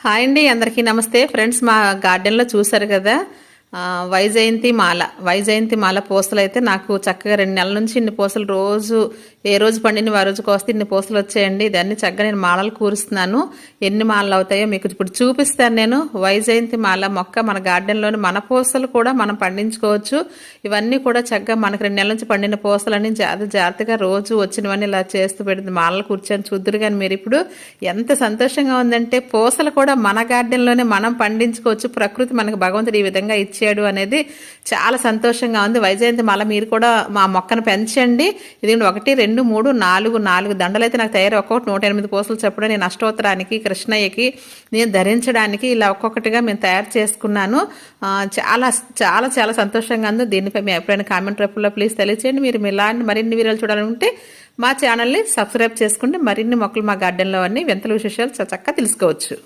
Hi అండి అందరికీ నమస్తే. ఫ్రెండ్స్ మా గార్డెన్లో చూసారు కదా వైజయంతి మాల. వైజయంతి మాల పూసలు అయితే నాకు చక్కగా రెండు నెలల నుంచి ఇన్ని పూసలు రోజు ఏ రోజు పండిన ఆ రోజు కోస్తే ఇన్ని పూసలు వచ్చాయండి. ఇదన్నీ చక్కగా నేను మాలలు కూరుస్తున్నాను. ఎన్ని మాలలు అవుతాయో మీకు ఇప్పుడు చూపిస్తాను నేను. వైజయంతి మాల మొక్క మన గార్డెన్లోని మన పూసలు కూడా మనం పండించుకోవచ్చు. ఇవన్నీ కూడా చక్కగా మనకు రెండు నెలల నుంచి పండిన పూసలని జాగ్రత్త జాగ్రత్తగా రోజు వచ్చినవన్నీ ఇలా చేస్తూ పెడుతుంది. మాలలు కూర్చొని చూద్దరు కానీ మీరు ఇప్పుడు ఎంత సంతోషంగా ఉందంటే పూసలు కూడా మన గార్డెన్లోనే మనం పండించుకోవచ్చు. ప్రకృతి మనకు భగవంతుడు ఈ విధంగా ఇచ్చి ఇచ్చాడు అనేది చాలా సంతోషంగా ఉంది. వైజయంతి మళ్ళీ మీరు కూడా మా మొక్కను పెంచండి. ఇది ఒకటి రెండు మూడు నాలుగు నాలుగు దండలు అయితే నాకు తయారు ఒక్కొక్కటి నూట ఎనిమిది కోసలు చెప్పడం నేను అష్టోత్తరానికి కృష్ణయ్యకి నేను ధరించడానికి ఇలా ఒక్కొక్కటిగా మేము తయారు చేసుకున్నాను. చాలా చాలా చాలా సంతోషంగా ఉంది. దీనిపై మీ ఎప్పుడైనా కామెంట్ రూపంలో ప్లీజ్ తెలియచేయండి. మీరు ఇలాంటి మరిన్ని వీడియోలు చూడాలనుకుంటే మా ఛానల్ని సబ్స్క్రైబ్ చేసుకుంటే మరిన్ని మొక్కలు మా గార్డెన్లో అన్ని వింతల విశేషాలు చ- చక్కగా తెలుసుకోవచ్చు.